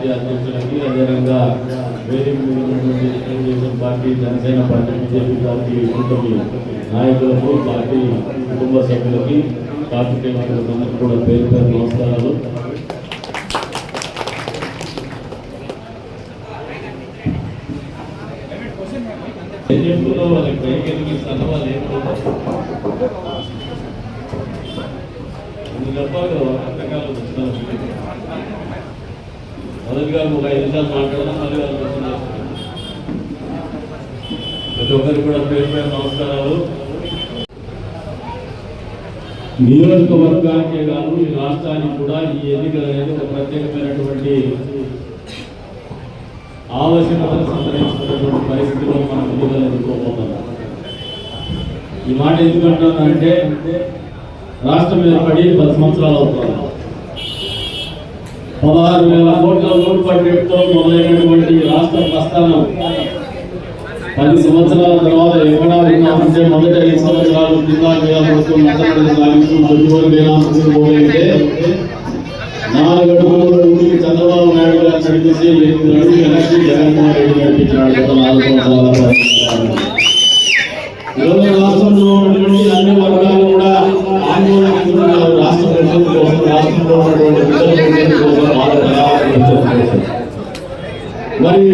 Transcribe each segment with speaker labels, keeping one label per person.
Speaker 1: Party అధ్యక్షులకి అదేవిధంగా వేదిక మీద ఉన్నటువంటి Telugu Desam party Janasena party BJP party కూటమి నాయకులకు పార్టీ కుటుంబ సభ్యులకి పార్టీ అందరికీ కూడా పేరు పేరు నమస్కారాలు. ఎన్నికల్లో వాళ్ళకి పైకి ఎదిగిస్తాను ఏం రెండు డబ్బాలు రకరకాలు మొదటి గారు ఒక ఐదు నిమిషాలు మాట్లాడదాం మళ్ళీ వాళ్ళు ప్రతి ఒక్కరికి కూడా పేరు పేరు నమస్కారాలు. నియోజకవర్గానికే కాదు ఈ రాష్ట్రానికి కూడా ఈ ఎన్నికలు అనేది ఒక ప్రత్యేకమైనటువంటి ఆవశ్యకతను సంతరించుకున్నటువంటి పరిస్థితిలో మనం ఎన్నికలు ఎదుర్కోబోతున్నాం ఈ మాట ఎందుకంటున్నానంటే రాష్ట్రం ఏర్పడి పది సంవత్సరాలు అవుతున్నాం పదహారు వేల కోట్ల లోటు బడ్జెట్తో మొదలైనటువంటి రాష్ట్ర ప్రస్థానం పది సంవత్సరాల తర్వాత ఎక్కడ ఉన్నామంటే మొదట ఐదు సంవత్సరాలు జిల్లా మీద ప్రభుత్వం నష్టపడి నాలుగు అడుగులు ఊరికి చంద్రబాబు నాయుడు గారు నడిపిస్తే ఎనిమిది అడుగులు వెనక్కి జగన్మోహన్ రెడ్డి నడిపించాడు గత నాలుగు సంవత్సరాల ఈరోజు రాష్ట్రంలో ఉన్నటువంటి అన్ని వర్గాలు కూడా ఆందోళన చెందుతున్నారు. రాష్ట్ర ప్రజల కోసం రాష్ట్రంలో ఉన్నటువంటి బిడ్డల భవిష్యత్తు కోసం వాళ్ళ తరాల భవిష్యత్తు కోసం. మరి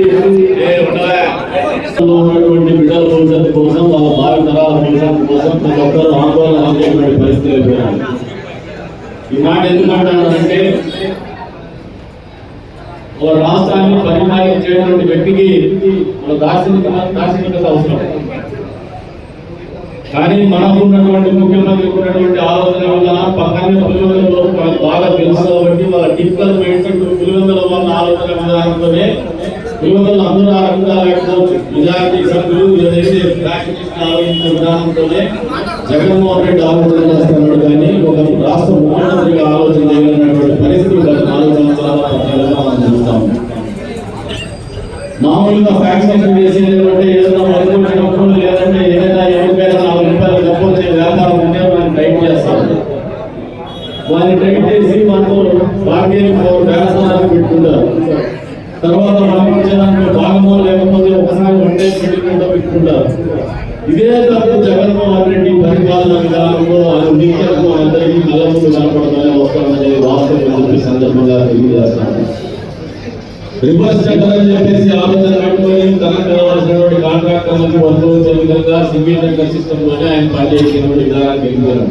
Speaker 1: ఏ ఉండలే? రాష్ట్రంలో ఉన్నటువంటి బిడ్డల భవిష్యత్తు కోసం వాళ్ళ భావి తరాల భవిష్యత్తు కోసం ప్రతి ఒక్కరు ఆందోళన చేసేటువంటి పరిస్థితి అయిపోయినారు ఈ మాట ఎందుకంటానంటే ఒక రాష్ట్రాన్ని పరిపాలించేటువంటి వ్యక్తికి ఒక దార్శనిక దార్శనికత అవసరం కానీ మనకు ఉన్నటువంటి ముఖ్యమంత్రికి ఉన్నటువంటి ఆలోచన వల్ల పక్కనే పులివెందులలో వాళ్ళకి బాగా తెలుసు కాబట్టి వాళ్ళ టిపికల్ మైండ్ సెట్ పులివెందుల వాళ్ళ ఆలోచన విధానంతోనే పులివెందులు అందరూ ఆ రకంగా లేకపోవచ్చు మెజారిటీ సభ్యులు ఏదైతే ఫ్యాక్షనిస్ట్ ఆలోచించిన విధానంతోనే జగన్మోహన్ రెడ్డి ఆలోచన చేస్తున్నాడు కానీ ఒక రాష్ట్ర ముఖ్యమంత్రిగా ఆలోచన చేయగలిగినటువంటి పరిస్థితి గత నాలుగు సంవత్సరాల మనం చూస్తాము మామూలుగా ఫ్యాక్సినేషన్ చేసేది ఏమంటే ఏదైనా వదిలిపెట్టినప్పుడు లేదంటే ఏదైనా ఎవరికైనా నాలుగు రూపాయలు డబ్బు వచ్చే వ్యాపారం ఉంటే మనం టైప్ చేస్తాం వారిని టైప్ చేసి మనకు బార్గెనింగ్ పవర్ వ్యాపారాన్ని పెట్టుకుంటారు తర్వాత మనం వచ్చేదానికి భాగమో లేకపోతే ఒకసారి వన్ డే పెట్టుకుంటూ పెట్టుకుంటారు ఇదే తప్పు జగన్మోహన్ రెడ్డి పరిపాలన విధానంలో ఆయన నిత్యకు అందరికీ కళ్ళముందు కనపడతానే వస్తామనేది వాస్తవం అని చెప్పి సందర్భంగా తెలియజేస్తాను రివర్స్ చెప్పేసి ఆలోచన పెట్టుకొని తనకు కావాల్సినటువంటి కాంట్రాక్టర్లకు విధంగా సింగిల్ సిస్టమ్ ఆయన పనిచేసినటువంటి విధానానికి వెళ్ళారు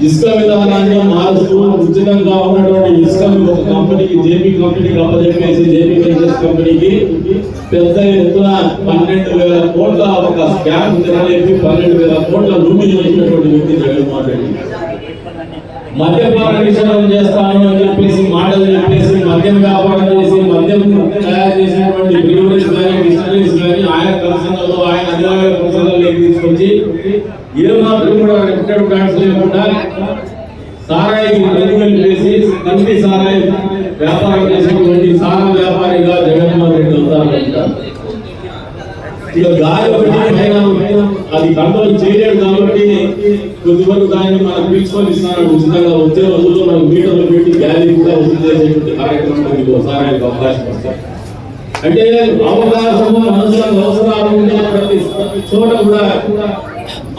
Speaker 1: ఇసుక విధానాన్ని మారుస్తూ ఉచితంగా ఉన్నటువంటి ఇసుక ఒక కంపెనీకి జేపీ కంపెనీకి అప్పచెప్పేసి జేపీ వెంచర్స్ కంపెనీకి పెద్ద ఎత్తున పన్నెండు వేల కోట్ల ఒక స్కామ్ తినలేపి పన్నెండు వేల కోట్ల లూటి చేసినటువంటి వ్యక్తి జగన్మోహన్ రెడ్డి. మద్యపాన నిషేధం చేస్తాను అని చెప్పేసి మాటలు చెప్పేసి మద్యం వ్యాపారం చేసి తయారు చేసినటువంటి కానీ డిస్టరీస్ కానీ ఆయన కన్సర్న్లో ఆయన అధికారుల కన్సర్న్లోకి తీసుకొచ్చి ఏ మాత్రం కూడా బ్రాండ్స్ లేకుండా సారాయికి రెన్యువల్ చేసి కంటి సారాయి వ్యాపారం చేసినటువంటి సారా వ్యాపారిగా జగన్మోహన్ రెడ్డి అవుతారంటారు ఇక గాలి ఒకటి పైన అది కంట్రోల్ చేయలేడు కాబట్టి కొద్ది వరకు దాన్ని మనం పీల్చుకొని ఇస్తున్నాడు ఉచితంగా వచ్చే రోజుల్లో మనం మీటర్లు పెట్టి గాలి కూడా ఉచితమైనటువంటి కార్యక్రమం మీకు ఒకసారి అవకాశం వస్తాయి. అంటే అవకాశము మనుషులకు అవసరాలు ఉండే ప్రతి చోట కూడా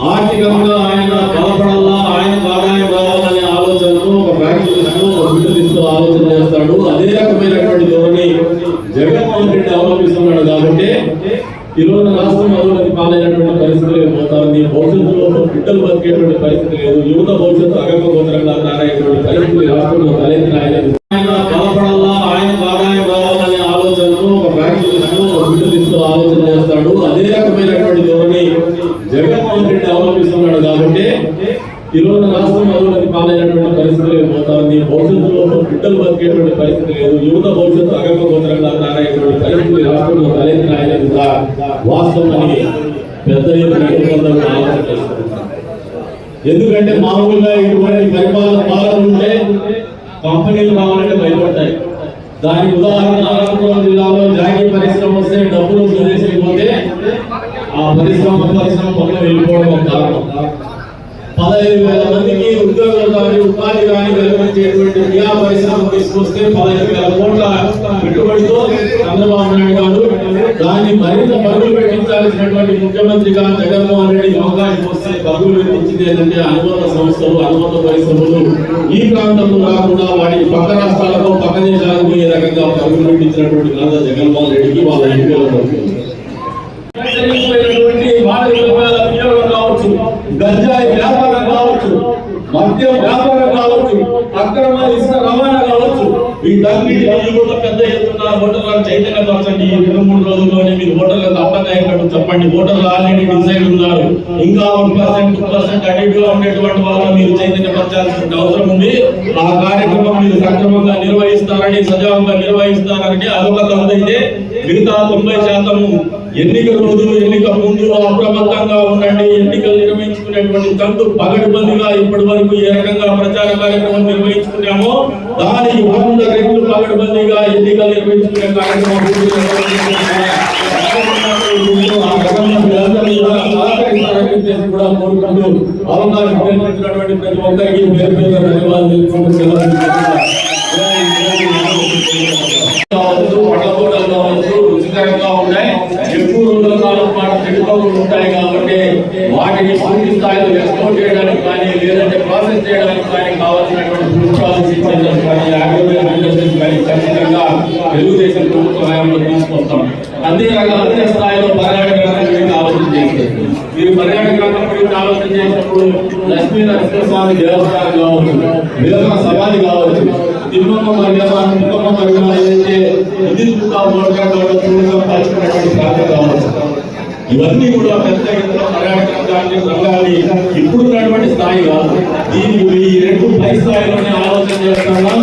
Speaker 1: ఆర్థికంగా ఆయన బలపడాలా ఆయన ఆదాయం రావాలనే ఆలోచనను ఒక ప్రాక్టీస్ ఒక బిడ్డలిస్తూ ఆలోచన చేస్తాడు. అదే రకమైనటువంటి ధోరణి జగన్మోహన్ రెడ్డి అవలంబిస్తున్నాడు కాబట్టి ఈరోజు రాష్ట్రం అభివృద్ధి పాలైనటువంటి పరిస్థితి లేదు. నీ భవిష్యత్తులో బిడ్డలు బతికేటువంటి పరిస్థితి లేదు. యువత భవిష్యత్తు అగమ్య గోత్రంగా తయారయ్యేటువంటి పరిస్థితి రాష్ట్రంలో తలెత్తి రాయలేదు ఆయన బలపడాలా ఆయన ఆదాయం రావాలనే ఆలోచనను ఒక ఒక ఆలోచన చేస్తాడు. అదే రకమైనటువంటి ధోరణి జగన్మోహన్ రెడ్డి అవలంబిస్తున్నాడు కాబట్టి ఈ రాష్ట్రం అభివృద్ధి పాలైనటువంటి పరిస్థితి పోతారు భవిష్యత్తులో బిడ్డలు బతికేటువంటి పరిస్థితి లేదు. యువత భవిష్యత్తు అగమ గోచరంగా తయారయ్యేటువంటి పరిస్థితి రాష్ట్రంలో తలెత్తిన వాస్తవం పెద్ద ఎత్తున ఎందుకంటే మామూలుగా ఇటువంటి పరిపాలన పాలన ఉంటే కంపెనీలు కావాలంటే భయపడతాయి. దానికి ఉదాహరణ అనంతపురం జిల్లాలో జాగీ పరిశ్రమ వస్తే డబ్బులు విదేశీ ఆ పరిశ్రమ పరిశ్రమ పనులు వెళ్ళిపోవడం ఒక కారణం. పదహైదు వేల మందికి ఉద్యోగాలు కానీ ఉపాధి కానీ కలిగించేటువంటి క్రియా పరిశ్రమ తీసుకొస్తే పదహైదు వేల కోట్ల పెట్టుబడితో చంద్రబాబు నాయుడు గారు దాన్ని మరింత పరుగులు పెట్టించాల్సినటువంటి ముఖ్యమంత్రిగా జగన్మోహన్ రెడ్డి అవకాశం వస్తే పరుగులు పెట్టించింది ఏంటంటే అనుబంధ సంస్థలు అనుబంధ పరిశ్రమలు ఈ ప్రాంతంలో రాకుండా వాటి పక్క రాష్ట్రాలకు పక్క దేశాలకు పోయే రకంగా పరుగులు పెట్టించినటువంటి ఘనత జగన్మోహన్ రెడ్డికి వాళ్ళ ఎంపీలకు కావచ్చు. గంజాయి వ్యాపారం కావచ్చు మద్యం వ్యాపారం కావచ్చు అక్రమ ఇసుక రవాణా కావచ్చు వీటన్నిటిని కూడా పెద్ద ఎత్తున ఓటర్లను చైతన్యపరచండి. ఈ రెండు మూడు రోజుల్లోనే మీరు ఓటర్లకు అర్థమయ్యేటట్టు చెప్పండి. ఓటర్లు ఆల్రెడీ డిసైడ్ ఉన్నారు. ఇంకా వన్ పర్సెంట్ టూ పర్సెంట్ అడిగా ఉండేటువంటి వాళ్ళని మీరు చైతన్యపరచాల్సిన అవసరం ఉంది. ఆ కార్యక్రమం మీరు సక్రమంగా నిర్వహిస్తారని సజావుగా నిర్వహిస్తారని అదొక అయితే మిగతా తొంభై శాతము ఎన్నిక రోజు ఎన్నిక ముందు అప్రమత్తంగా ఉండండి. ఎన్నికలు నిర్వహించుకునేటువంటి తంతు పగటిబందిగా ఇప్పటి వరకు ఏ రకంగా ప్రచార కార్యక్రమం నిర్వహించుకున్నామో దానికి వంద రెట్లు పగటిబందిగా ఎన్నికలు నిర్వహించుకునే కార్యక్రమం కూడా కోరుకుంటూ అవకాశం ప్రతి ఒక్కరికి పేరు పేరు ధన్యవాదాలు తెలుపుకుంటూ సెలవు తీసుకుంటున్నాను. కావచ్చు పండ్ల పూటలు కావచ్చు రుచికరంగా ఉన్నాయి ఎక్కువ రోజుల కాలం పాటు చెడిపోకుండా ఉంటాయి కాబట్టి వాటిని పూర్తి స్థాయిలో ఎక్స్పోర్ట్ చేయడానికి కానీ లేదంటే ప్రాసెస్ చేయడానికి కానీ కావాల్సినటువంటి ఫుడ్ ప్రాసెసింగ్ సెంటర్స్ కానీ అగ్రికల్చర్ ఇండస్ట్రీస్ కానీ ఖచ్చితంగా తెలుగుదేశం ప్రభుత్వ హయాంలో తీసుకొస్తాం అంతేకాక స్థాయిలో పర్యాటక రంగం ఆలోచన చేస్తారు మీరు పర్యాటక రంగం గురించి ఆలోచన చేసినప్పుడు లక్ష్మీ నరసింహస్వామి దేవస్థానం కావచ్చు వివేక సమాధి కావచ్చు తిమ్మమ్మ మర్యాద తిమ్మమ్మ మర్యాద ఏదైతే ప్రాంతం కావచ్చు. ఇవన్నీ కూడా పెద్ద ఎత్తున పర్యాటక రంగాన్ని రంగాన్ని ఇప్పుడున్నటువంటి స్థాయి కాదు. దీనికి ఈ రెండు పై స్థాయిలోనే ఆలోచన చేస్తున్నాం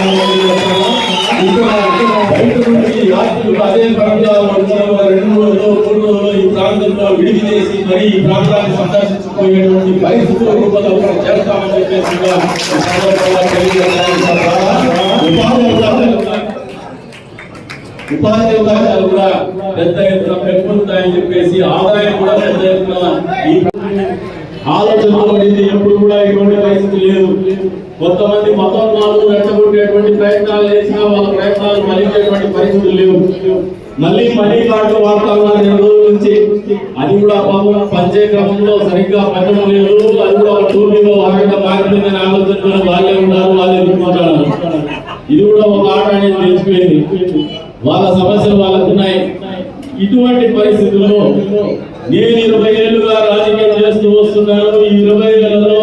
Speaker 1: ఆలోచన చేస్తున్నాం. ఇక్కడ బయట నుండి యాత్రికులు అదే పరంగా వచ్చిన రెండు రోజులు మూడు రోజులు ఈ ప్రాంతంలో విడిగి చేసి మరి ఈ ప్రాంతాన్ని సందర్శించుకుపోయేటువంటి పరిస్థితుల రూపంలో చేస్తామని చెప్పేసి ఉపాధి అవకాశాలు కూడా పెద్ద ఎత్తున పెంపొందుతాయని చెప్పేసి ఆదాయం కూడా పెద్ద ఎత్తున ఈ ఆలోచనతో ఎప్పుడు కూడా ఇటువంటి పరిస్థితి లేదు. కొంతమంది మతోన్మాలు రెచ్చగొట్టేటువంటి ప్రయత్నాలు చేసినా వాళ్ళ ప్రయత్నాలు ఫలించేటువంటి పరిస్థితులు లేవు. మళ్ళీ మనీ కార్డు వాతావరణం రెండు రోజుల నుంచి అది కూడా పాపం పంచే క్రమంలో సరిగ్గా పంచడం లేదు అది కూడా ఒక టూర్నీలో భాగంగా మారిందని ఆలోచనతో వాళ్ళే ఉన్నారు వాళ్ళే ఎదుర్కొంటారు ఇది కూడా ఒక ఆట అనేది తెలిసిపోయింది వాళ్ళ సమస్యలు వాళ్ళకున్నాయి ఇటువంటి పరిస్థితుల్లో నేను ఇరవై ఏళ్ళుగా రాజకీయం చేస్తూ వస్తున్నాను. ఈ ఇరవై ఏళ్ళలో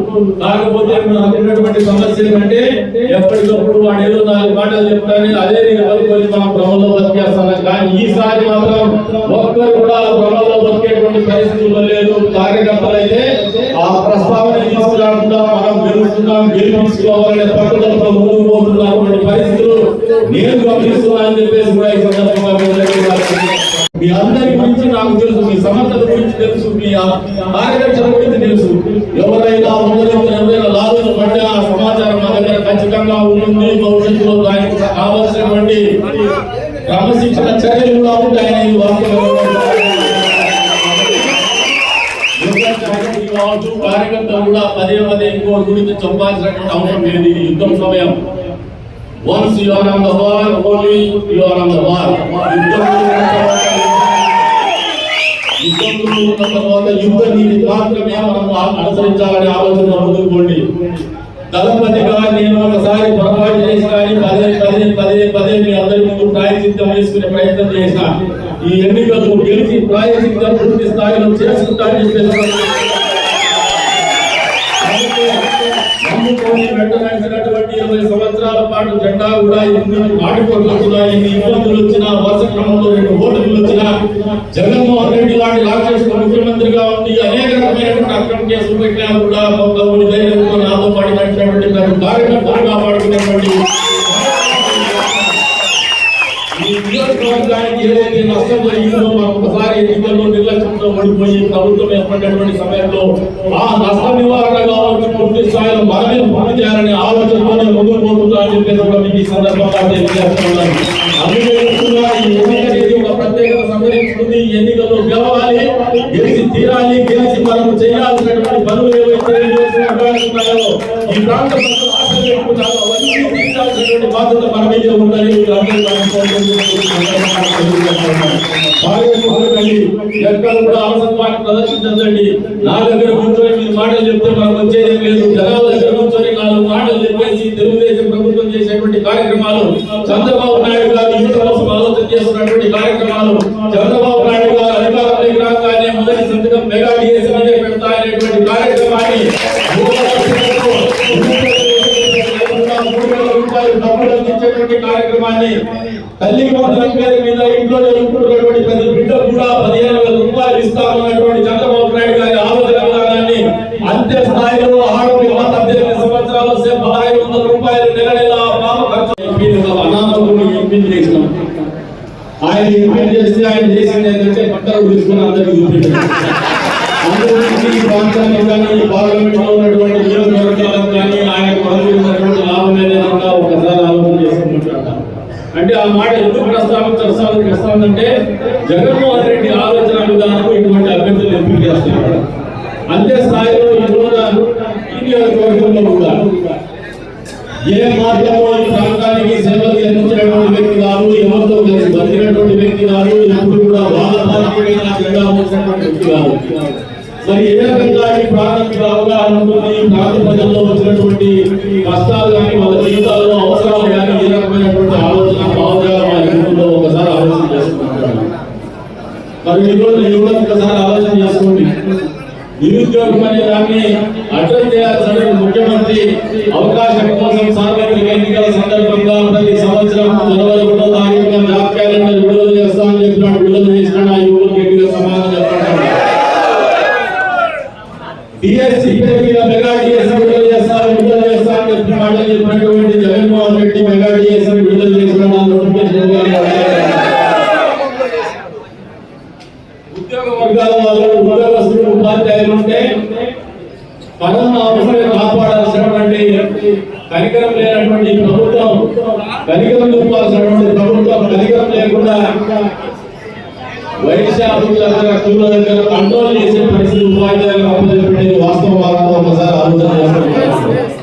Speaker 1: తట్టుకోదు కాకపోతే మనకున్నటువంటి సమస్య ఏంటంటే ఎప్పటికప్పుడు వాడు ఏదో నాలుగు మాటలు చెప్తానే అదే నేను పలుకొని మనం భ్రమలో బతికేస్తాను కానీ ఈసారి మాత్రం ఒక్కరు కూడా ఆ భ్రమలో బతికేటువంటి పరిస్థితుల్లో లేదు కార్యకర్తలు అయితే ఆ ప్రస్తావన తీసుకురాకుండా మనం గెలుస్తున్నాం గెలిపించుకోవాలనే పట్టుదలతో ముందుకు పోతున్నటువంటి పరిస్థితులు నేను గమనిస్తున్నానని చెప్పేసి కూడా ఈ సందర్భంగా మీ అందరి గురించి నాకు తెలుసు మీ సమర్థత గురించి తెలుసు మీ ఆ గురించి తెలుసు. ఎవరైనా ఉన్నదైనా ఎవరైనా లాభం పడ్డ సమాచారం మా దగ్గర ఖచ్చితంగా ఉంటుంది. భవిష్యత్తులో దానికి కావలసినటువంటి క్రమశిక్షణ చర్యలు కూడా ఉంటాయని ఈ వాక్యం కావచ్చు కార్యకర్తలు కూడా పదే పదే ఇంకో గురించి చంపాల్సినటువంటి అవసరం లేదు. ఇది యుద్ధం సమయం. Once you are on the war only you are on the war యుద్ధంలో ఉన్న తర్వాత యుద్ధ నీతి మాత్రమే మనం అనుసరించాలని ఆలోచన ముందుకోండి దళపతిగా నేను ఒకసారి పొరపాటు చేసిన పదే పదే పదే పదే మీ అందరి ముందు ప్రాయచిత్తం చేసుకునే ప్రయత్నం చేసిన. ఈ ఎన్నికల్లో గెలిచి ప్రాయచిత్తం పూర్తి స్థాయిలో చేసుకుంటానని చెప్పేసి నమ్ముకొని వెంటనటువంటి ఇరవై సంవత్సరాల పాటు జెండా కూడా ఎన్ని ఆటుపోట్లు వచ్చినా ఎన్ని ఇబ్బందులు వచ్చినా వరుస క్రమంలో రెండు ఓటర్లు వచ్చినా జగన్మోహన్ రెడ్డి లాంటి రాక్షసుడు ముఖ్యమంత్రిగా ఉండి అనేక రకమైనటువంటి అక్రమ కేసులు పెట్టినా కూడా కొంత ధైర్యంతో నాతో పడినటువంటి ప్రతి కార్యకర్తలు కాపాడుకునేటువంటి ఈ ఏదైతే నష్టం జరిగిందో మరొకసారి ఎన్నికల్లో నిర్లక్ష్యంతో ఓడిపోయి ప్రభుత్వం ఏర్పడినటువంటి సమయంలో ఆ నష్ట నివారణ కావచ్చు పూర్తి స్థాయిలో మనమే పని చేయాలనే ఆలోచనతోనే ముందుకు పోతుందా అని చెప్పేసి కూడా మీకు ఈ సందర్భంగా తెలియజేస్తున్నాను. అందుకే ఈ ఎన్నిక ఒక ప్రత్యేకత సంతరించుకుంది. ఎన్నికల్లో గెలవాలి గెలిచి తీరాలి గెలిచి మనం చేయాల్సినటువంటి పనులు ఏవైతే ఈ ప్రాంతం ప్రజలు పెట్టుకున్నారో అవన్నీ తీర్చాల్సినటువంటి బాధ్యత మన మీద ఉందని ఎక్కడ కూడా అవసరపాటు ప్రదర్శించండి. నా దగ్గర కూర్చొని మీరు మాటలు చెప్తే మనకు వచ్చేది లేదు. జనాల దగ్గర కూర్చొని నాలుగు మాటలు చెప్పేసి తెలుగుదేశం ప్రభుత్వం చేసేటువంటి కార్యక్రమాలు చంద్రబాబు నాయుడు గారు ఈ సంవత్సరం ఆలోచన చేస్తున్నటువంటి కార్యక్రమాలు చంద్రబాబు రూపాయలు నెల చేసినాం ఆయన ఎంపీ చేస్తే ఆయన చేసింది ఏంటంటే పట్టలు తీసుకుని అందరికీ చూపించారు అందుగురించి ఈ ప్రాంతానికి కానీ ఈ పార్లమెంట్లో ఉన్నటువంటి నియోజకవర్గాలకు కానీ ఆయన పొందుతున్నటువంటి లాభం ఏదైనా ఒకసారి ఆలోచన చేసుకుంటాడు అంటే ఆ మాట ఎందుకు ప్రస్తావించాల్సి ప్రస్తావనంటే జగన్మోహన్ రెడ్డి ఆలోచన విధానం ఇటువంటి అభ్యర్థులు ఎంపిక చేస్తున్నారు. అంతే స్థాయిలో ఈ రోజు ఈ నియోజకవర్గంలో కూడా ఏ మార్గంలో ఈ ప్రాంతానికి సేవలు అందించినటువంటి వ్యక్తి కాదు ఎవరితో కలిసి బతికినటువంటి వ్యక్తి కాదు ఎప్పుడు కూడా వాళ్ళ పార్టీ జెండా మోసినటువంటి వ్యక్తి కాదు. మరి ఏ రకంగా ఈ ప్రాథమిక అవగాహన ఉంటుంది? ప్రాంత ప్రజల్లో వచ్చినటువంటి కష్టాలు కానీ వాళ్ళ జీవితాల్లో అవసరాలు కానీ ఏ రకమైనటువంటి ఆలోచన భావజాలం వాళ్ళ జీవితంలో ఒకసారి ఆలోచన చేసుకుంటారు మరి ఈ రోజు ఈ రోజు ఒకసారి ఆలోచన చేసుకోండి నిరుద్యోగం అనే దాన్ని అడ్రస్ చేయాల్సిన ముఖ్యమంత్రి అవకాశం కోసం సార్వత్రిక ఎన్నికల సందర్భంగా ప్రతి సంవత్సరం జనవరి ఒకటో తారీఖున జాబ్ క్యాలెండర్ విడుదల చేస్తామని చెప్పినాడు విడుదల చేసిన ఆ యువకులకు గట్టిగా సమాధానం చెప్పండి డిఎస్సి మీద మెగా డిఎస్సి విడుదల చేస్తారు విడుదల చేస్తారని చెప్పిన మాటలు చెప్పినటువంటి జగన్మోహన్ రెడ్డి మెగా డిఎస్సి విడుదల చేసిన నోటిఫికేషన్ ఉద్యోగ వర్గాల వాళ్ళు ఉద్యోగస్తులు ఉపాధ్యాయులు ఉంటే కరోనా అవసరం కాపాడాల్సినటువంటి కనికరం లేనటువంటి ప్రభుత్వం కనికరం చూపాల్సినటువంటి ప్రభుత్వం కనికరం లేకుండా వైశాఖ దగ్గర క్యూల దగ్గర కంట్రోల్ చేసే పరిస్థితి ఉపాధ్యాయులు అప్పచెప్పేది వాస్తవం వాస్తవం ఒకసారి ఆలోచన చేస్తాం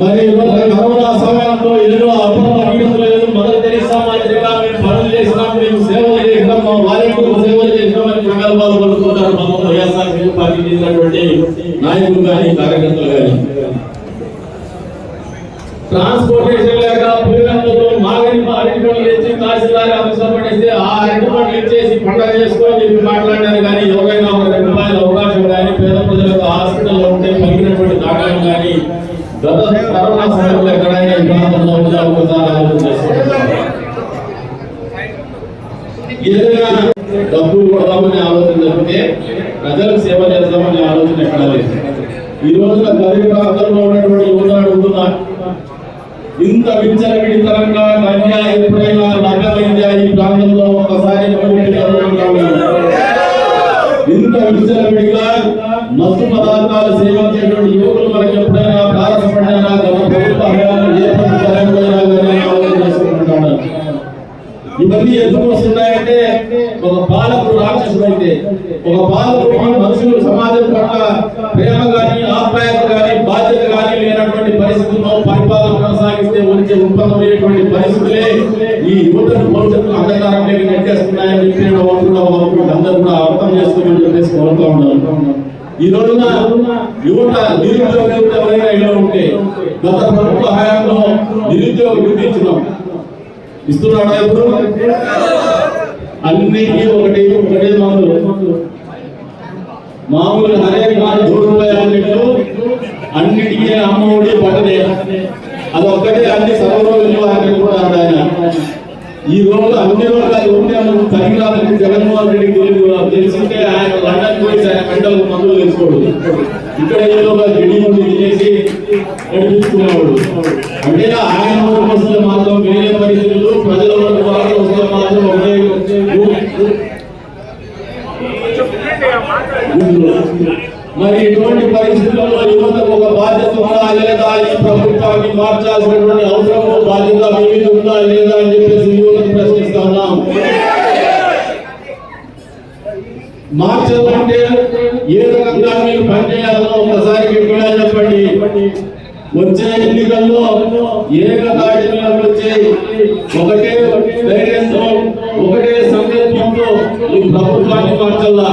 Speaker 1: మరి ఇవాళ కరోనా సమయంలో ఎన్నో అపూర్వ లేదు మొదలు తెరిసా మాదిరిగా మేము పనులు చేసినాం మేము సేవలు చేసినాం మా వాలంటీర్లు సేవలు చేసినాం అని ప్రగల్భాలు పలుకుతారు మనం వైఎస్ఆర్ పార్టీ చేసినటువంటి నాయకులు కానీ కార్యకర్తలు కానీ ట్రాన్స్పోర్టేషన్ లేక పులిగందులో మాగని అరటి పండ్లు ఇచ్చి తహసీల్దార్ ఆఫీసర్ పడేస్తే ఆ అరటి పండ్లు ఇచ్చేసి పండుగ చేసుకొని చెప్పి మాట్లాడినారు కానీ ఎవరైనా ఒక రెండు రూపాయల అవకాశం కానీ పేద ప్రజలకు హాస్పిటల్లో ఉంటే పలికినటువంటి దాఖలు కానీ గత కరోనా సమయంలో ఎక్కడైనా ఈ ప్రాంతంలో ఉంటే ఒకసారి ఆలోచన చేసుకోవాలి ఏదైనా డబ్బులు కొడదామని ఆలోచన జరిగితే ప్రజలకు సేవ చేద్దామని ఆలోచన ఎక్కడ లేదు ఈ రోజున గరీబ్ ఉన్నటువంటి యువత అడుగుతున్నారు. ఇంత విచ్చలవిడితనంగా కన్యా ఎప్పుడైనా నగమైందా ఈ ప్రాంతంలో? ఒకసారి ఇంత విచ్చలవిడిగా మత్తు పదార్థాలు సేవించేటువంటి యువకులు మనకి ఎప్పుడైనా తారసపడ్డారా గత ప్రభుత్వ హయాంలో ఏ ప్రభుత్వ ఇవన్నీ ఎందుకు వస్తున్నాయంటే ఒక పాలకుడు రాక్షసుడు అయితే ఒక పాలకుడికి మనుషులు సమాజం పట్ల ప్రేమ గాని ఆప్యాయత గాని బాధ్యత గాని లేనటువంటి పరిస్థితుల్లో పరిపాలన గురించి ఉత్పన్నమయ్యేటువంటి పరిస్థితులే ఈ యువతను భవిష్యత్తు అంధకారంలోకి నెట్టేస్తున్నాయని చెప్పి వాళ్ళు కూడా అందరూ కూడా అర్థం చేసుకోమని చెప్పేసి కోరుతా ఉన్నారు ఈ రోజున యువత నిరుద్యోగ యువత ఎవరైనా ఇలా ఉంటే గత ప్రభుత్వ హయాంలో నిరుద్యోగ వృద్ధి ఇచ్చినాం. ఇస్తున్నాడా ఇప్పుడు? అన్నిటికీ ఒకటి ఒకటే మామూలు మామూలు హరే కాదు అన్నిటికీ అమ్మ ఒడి అమ్మఒడి అది ఒక్కటే అన్ని సర్వరోజులు అని కూడా ఆయన. ఈ రోజు అన్ని రోజులు ఉంటే మనకు తగిలాలని జగన్మోహన్ రెడ్డి తెలియదు తెలిసింటే ఆయన లండన్ పోయి ఆయన మెంటల్ మందులు తెలుసుకోడు ఇక్కడ ఏదో గిడి నుండి తినేసి నడిపించుకునేవాడు అంటే ఆయన ఊరు మాత్రం వేరే పరిస్థితులు ప్రజల వరకు వాళ్ళు వస్తే మాత్రం ఒకే మరి ఇటువంటి పరిస్థితుల్లో యువతకు ఒక బాధ్యత ఉందా లేదా ఈ ప్రభుత్వాన్ని మార్చాల్సినటువంటి అవసరం బాధ్యత మీ మీద ఉందా లేదా అని చెప్పేసి యువతను ప్రశ్నిస్తా ఉన్నాం మార్చాలంటే ఏ రకంగా మీరు పనిచేయాలో ఒకసారి గట్టిగా చెప్పండి వచ్చే ఎన్నికల్లో ఏకతాటి మీద వచ్చే ఒకటే ధైర్యంతో ఒకటే సంకల్పంతో ఈ ప్రభుత్వాన్ని మార్చల్లా.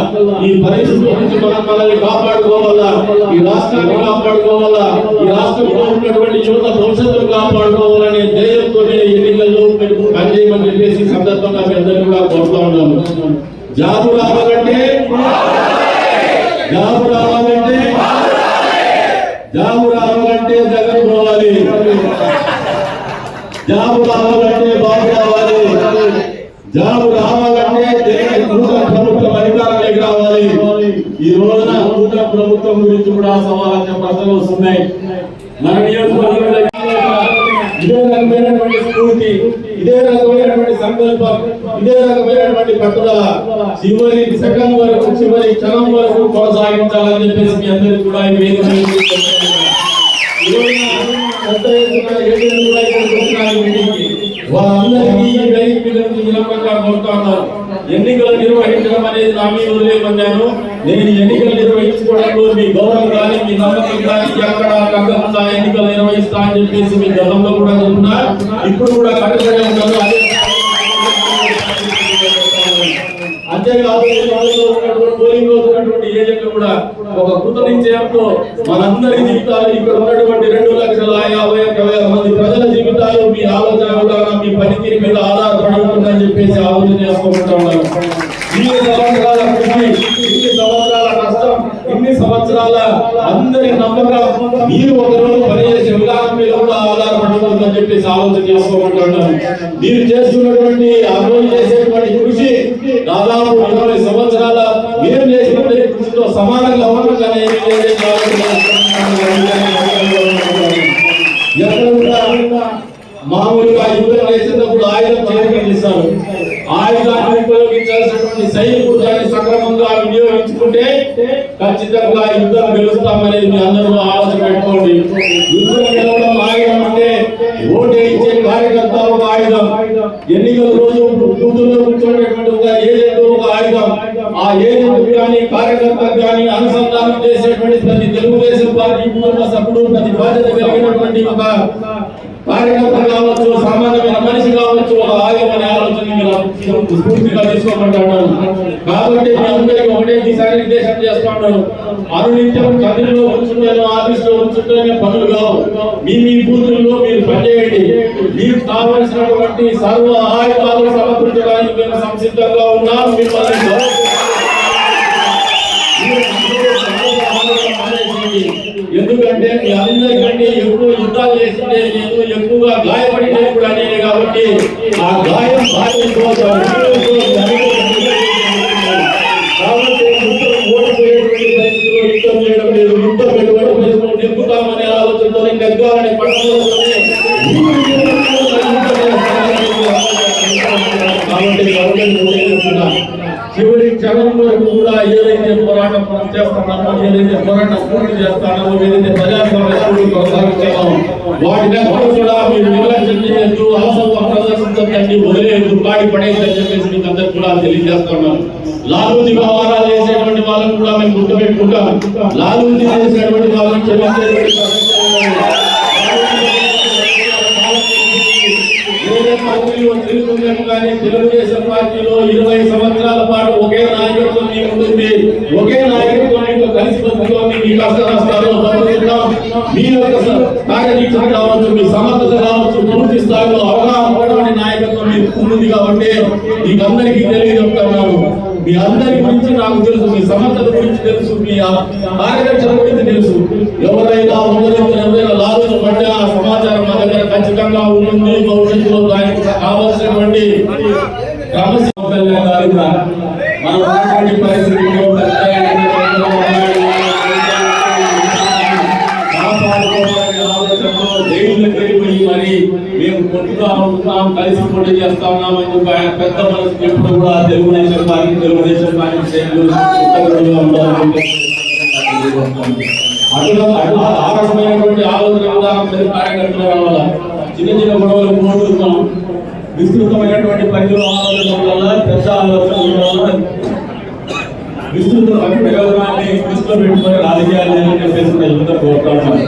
Speaker 1: ఈ పరిస్థితి నుంచి మనం మనల్ని కాపాడుకోవాలా? ఈ రాష్ట్రాన్ని కాపాడుకోవాలా? ఈ రాష్ట్రంలో ఉన్నటువంటి యువత భవిష్యత్తును కాపాడుకోవాలనే ధైర్యంతో ఎన్నికల్లో పనిచేయమని చెప్పేసి సందర్భంగా మీ కూడా కోరుతా ఉన్నాము జాబు రావాలంటే? జాబు రావాలంటే? జాబు రావాలంటే జగన్ పోవాలి జాబు రావాలంటే బాగు రావాలి. జాబు రావాలంటే నూతన ప్రభుత్వం అధికారంలోకి రావాలి. ఈ రోజున నూతన ప్రభుత్వం గురించి కూడా సమాధాన ప్రశ్నలు వస్తున్నాయి. మన నియోజకవర్గంలో ఇదే రకమైనటువంటి స్ఫూర్తి ఇదే రకమైనటువంటి సంకల్పం ఇదే రకమైనటువంటి పట్టుదల. చివరి సెకండ్ వరకు చివరి క్షణం వరకు కొనసాగించాలని చెప్పేసి మీ అందరికీ కూడా ఈ వేదిక వారందరికీ ఈ వేదిక నుంచి వినమ్రంగా కోరుతా ఎన్నికలు నిర్వహించడం అనేది నా మీద వదిలేయమన్నాను నేను ఎన్నికలు నిర్వహించుకోవడంలో మీ గౌరవం కానీ మీ నమ్మకం కానీ ఎక్కడ తగ్గకుండా ఎన్నికలు నిర్వహిస్తా అని చెప్పేసి మీ గతంలో కూడా చెప్తున్నా ఇప్పుడు కూడా కట్టుబడి ఉన్నాను అంతేకాదు పోలింగ్ రోజు ఉన్నటువంటి ఏజెంట్లు కూడా ఒక కృత నిశ్చయంతో మనందరి జీవితాలు ఇక్కడ ఉన్నటువంటి రెండు లక్షల యాభై ఒక్క వేల మంది ప్రజల జీవితాలు మీ ఆలోచన విధానం మీ పనితీరు మీద ఆధారపడి చెప్పేసి ఆలోచన చేసుకుంటా ఉన్నారు ఇన్ని సంవత్సరాల కృషి ఇన్ని సంవత్సరాల కష్టం ఇన్ని సంవత్సరాల అందరి నమ్మకం మీరు ఒకరోజు పనిచేసే విధానం మీద కూడా ఆధారపడుతుందని చెప్పేసి ఆలోచన చేసుకోమంటున్నాను మీరు చేస్తున్నటువంటి ఆ రోజు చేసేటువంటి కృషి దాదాపు ఇరవై సంవత్సరాల మీరు చేసినటువంటి కృషితో సమానంగా ఉంటుందని మామూలు కూడా మామూలుగా యుద్ధం చేసేటప్పుడు ఆయుధం చేతికి ఇస్తారు ఆయుధాన్ని ఉపయోగించాల్సినటువంటి సైనికుడు దాన్ని సక్రమంగా వినియోగించుకుంటే ఖచ్చితంగా యుద్ధం గెలుస్తామనేది మీ అందరూ ఆలోచన పెట్టుకోండి. యుద్ధం గెలవడం ఆయుధం అంటే ఓటే ఇచ్చే కార్యకర్త ఒక ఆయుధం. ఎన్నికల రోజు బూతుల్లో కూర్చోనేటువంటి ఒక ఏజెంట్ ఒక ఆయుధం. ఆ ఏజెంట్ కానీ కార్యకర్త కానీ అనుసంధానం చేసేటువంటి ప్రతి తెలుగుదేశం పార్టీ కుటుంబ సభ్యుడు ప్రతి బాధ్యత కలిగినటువంటి ఒక కార్యకర్త కావచ్చు సామాన్యమైన మనిషి కావచ్చు ఒక ఆయుధం అనే ఆలోచన స్ఫూర్తిగా తీసుకోమంటాను కాబట్టి మీ అందరికీ ఒకటే దిశానిర్దేశం చేస్తున్నాను అనునిత్యం కదిలి ఆఫీసులో పనులు కావు. మీ మీ బూతుల్లో మీరు పనిచేయండి. మీకు కావలసినటువంటి సర్వ ఆయుధాలు సమర్పించడానికి మేము సంసిద్ధంగా ఉన్నాం. మిమ్మల్ని ఎందుకంటే మీ అందరికంటే ఎక్కువ యుద్ధాలు చేసిందే నేను ఎక్కువగా గాయపడితే కూడా నేనే కాబట్టి ఆ గాయం బాధ్యత మనం చేస్తున్నామో ఏదైతే పోరాటం పూర్తి చేస్తున్నామో ఏదైతే ప్రజాస్వామ్య స్ఫూర్తి కొనసాగుతున్నామో వాటిని కూడా మీరు నిర్లక్ష్యం చేయొద్దు అవసరం ప్రదర్శించండి వదిలేదు కాడి పడేది అని చెప్పేసి మీకు అందరికి కూడా తెలియజేస్తున్నాను లాలూజీ వ్యవహారాలు చేసేటువంటి వాళ్ళని కూడా మేము గుర్తుపెట్టుకుంటాం లాలూజీ చేసేటువంటి వాళ్ళని క్షమించేటువంటి వేరే పార్టీలో తిరుగుతున్నాము కానీ తెలుగుదేశం పార్టీలో ఇరవై సంవత్సరాల పాటు ఒకే నాయకత్వం మీ ఉంటుంది ఒకే నాయకత్వం మీతో కలిసి బతుకుతోంది. మీ కష్ట నష్టాలు మీ యొక్క కార్యదీక్షణ కావచ్చు మీ సమర్థత కావచ్చు పూర్తి స్థాయిలో అవగాహన ఉన్నటువంటి నాయకత్వం మీకు ఉంది కాబట్టి మీకందరికీ తెలియజెప్తున్నాను మీ అందరి గురించి నాకు తెలుసు మీ సమర్థత గురించి తెలుసు మీ మార్గదర్శన గురించి తెలుసు. ఎవరైనా ఉండలేదు ఎవరైనా లాభం పడ్డా ఆ సమాచారం మా దగ్గర ఖచ్చితంగా ఉంటుంది. భవిష్యత్తులో దానికి కావాల్సినటువంటి క్రమశిక్షణ పోటీ చేస్తా ఉన్నామని చెప్పి ఆయన పెద్ద మనసుకి ఎప్పుడు కూడా తెలుగుదేశం పార్టీ తెలుగుదేశం పార్టీ శ్రేణులు అటు ఆ రకమైనటువంటి ఆలోచన విధానం ప్రతి కార్యకర్తల వల్ల చిన్న చిన్న గొడవలు పోతున్నాం విస్తృతమైనటువంటి పరిధిలో ఆలోచన వల్ల పెద్ద ఆలోచన వల్ల విస్తృత ప్రయోజనాన్ని దృష్టిలో పెట్టుకుని రాజకీయాలు చెప్పేసి నేను యువత కోరుతున్నాను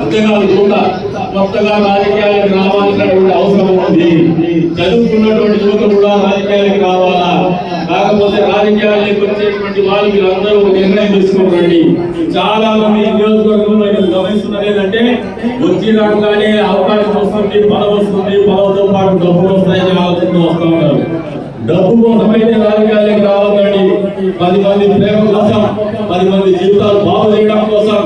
Speaker 1: అంతేకాదు కూడా కొత్తగా రాజకీయాలకు రావాల్సినటువంటి అవసరం ఉంది. చదువుకున్నటువంటి యువత కూడా రాజకీయాలకు రావాలా? కాకపోతే రాజకీయాలకు వచ్చేటువంటి వాళ్ళు మీరందరూ ఒక నిర్ణయం తీసుకోకండి. చాలా మంది నియోజకవర్గంలో నేను గమనిస్తున్నది ఏంటంటే వచ్చి రాగానే అవకాశం వస్తుంది పదవి వస్తుంది పదవితో పాటు డబ్బులు వస్తాయని ఆలోచన వస్తూ ఉన్నారు. డబ్బు కోసమైతే రాజకీయాలకు రావాలండి పది మంది ప్రేమ కోసం పది మంది జీవితాలు బాగు చేయడం కోసం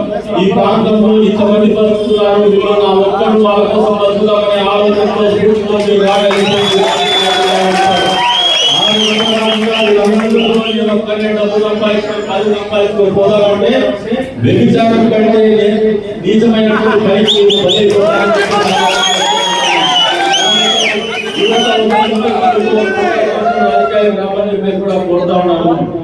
Speaker 1: ఈ ప్రాంతంలో ఇంతమంది బతుకుతున్నారు. వీళ్ళు నా ఒక్కడు వాళ్ళ కోసం బతుకుదామనే ఆలోచనతో స్ఫూర్తితో మీరు డబ్బు సంపాదించుకొని పది సంపాదించుకొని పోదామంటే వ్యభిచారం కంటే నీచమైనటువంటి కూడా కోరుతా ఉన్నాను